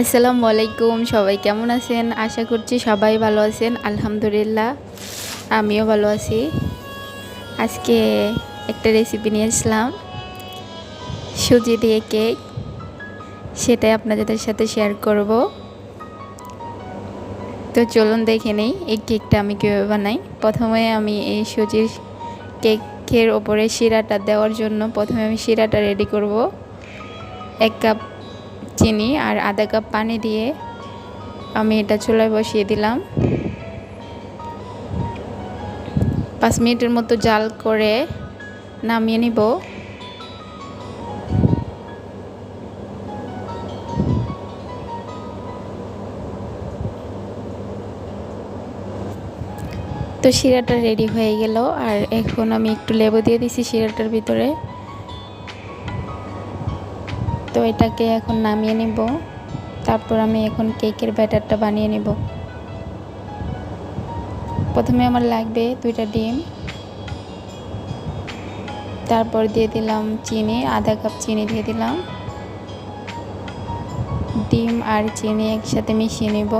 আসসালামু আলাইকুম, সবাই কেমন আছেন? আশা করছি সবাই ভালো আছেন, আলহামদুলিল্লাহ, আমিও ভালো আছি। আজকে একটা রেসিপি নিয়ে আসলাম, সুজি দিয়ে কেক সেটাই আপনাদের সাথে শেয়ার করব। তো চলুন দেখে নেই, এই কেকটা আমি কীভাবে বানাই। প্রথমে আমি এই সুজির কেকের ওপরে শিরাটা দেওয়ার জন্য প্রথমে আমি শিরাটা রেডি করব। এক কাপ চিনি আর আধা কাপ পানি দিয়ে আমি এটা চুলায় বসিয়ে দিলাম। পাঁচ মিনিটের মতো জাল করে নামিয়ে নিব। তো শিরাটা রেডি হয়ে গেল, আর এখন আমি একটু লেবু দিয়ে দিছি শিরাটার ভিতরে। তো এটাকে এখন নামিয়ে নিব। তারপর আমি এখন কেকের ব্যাটারটা বানিয়ে নিব। প্রথমে আমার লাগবে দুইটা ডিম। তারপর দিয়ে দিলাম চিনি, আধা কাপ চিনি দিয়ে দিলাম। ডিম আর চিনি একসাথে মিশিয়ে নিব।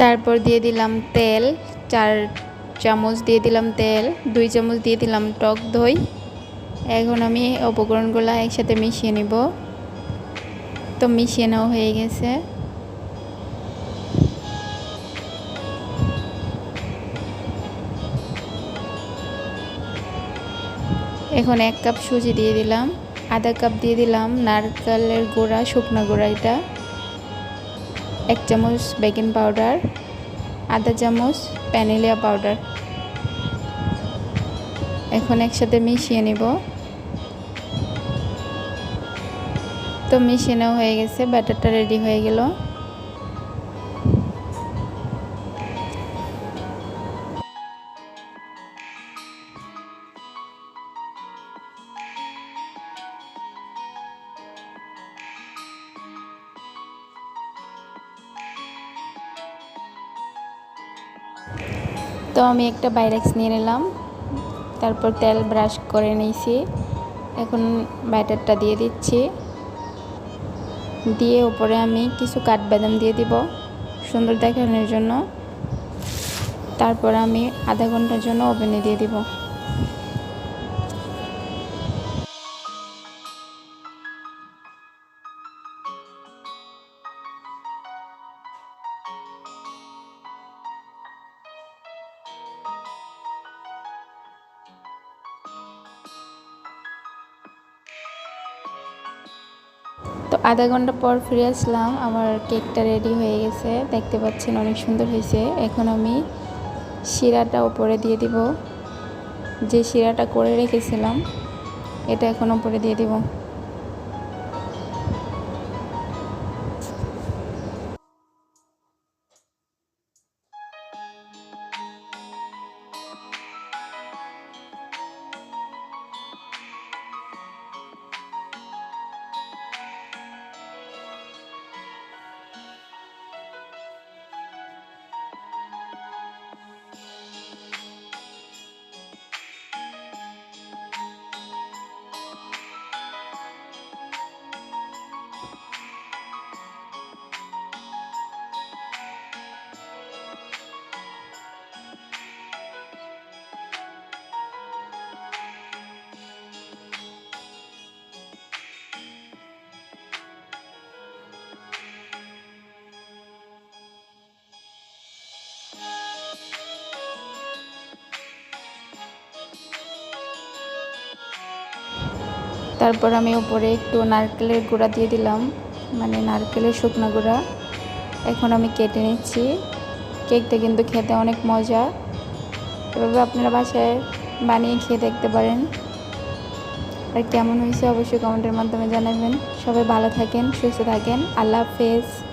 তারপর দিয়ে দিলাম তেল, চার চামচ দিয়ে দিলাম তেল, দুই চামচ দিয়ে দিলাম টক দই। এখন আমি উপকরণগুলো একসাথে মিশিয়ে নিব। তো মিশিয়ে নেওয়া হয়ে গেছে। এখন এক কাপ সুজি দিয়ে দিলাম, আধা কাপ দিয়ে দিলাম নারকেলের গুঁড়া, শুকনো গুঁড়া এটা, এক চামচ বেকিং পাউডার, আধা চামচ প্যানেলিয়া পাউডার। এখন একসাথে মিশিয়ে নিব। তো মিশিয়ে হয়ে গেছে, ব্যাটারটা রেডি হয়ে গেল। তো আমি একটা বাইরেক্স নিয়ে নিলাম। তারপর তেল ব্রাশ করে নিয়েছি। এখন ব্যাটারটা দিয়ে দিচ্ছি। দিয়ে উপরে আমি কিছু কাঠবাদাম দিয়ে দিব সুন্দর দেখানোর জন্য। তারপর আমি আধা ঘণ্টার জন্য ওভেনে দিয়ে দিব। আধা ঘণ্টা পর ফিরে আসলাম। আমার কেকটা রেডি হয়ে গেছে। দেখতে পাচ্ছেন অনেক সুন্দর হয়েছে। এখন আমি শিরাটা ওপরে দিয়ে দিব। যে শিরাটা করে রেখেছিলাম, এটা এখন ওপরে দিয়ে দিব। তারপর আমি উপরে একটু নারকেলের গুঁড়া দিয়ে দিলাম মানে নারকেলের শুকনো গুঁড়া। এখন আমি কেটে নিচ্ছি। কেকটা কিন্তু খেতে অনেক মজা। এভাবে আপনারা বাসায় বানিয়ে খেয়ে দেখতে পারেন। আর কেমন হয়েছে অবশ্যই কমেন্টের মাধ্যমে জানাবেন। সবাই ভালো থাকেন, সুস্থ থাকেন। আল্লাহ হাফেজ।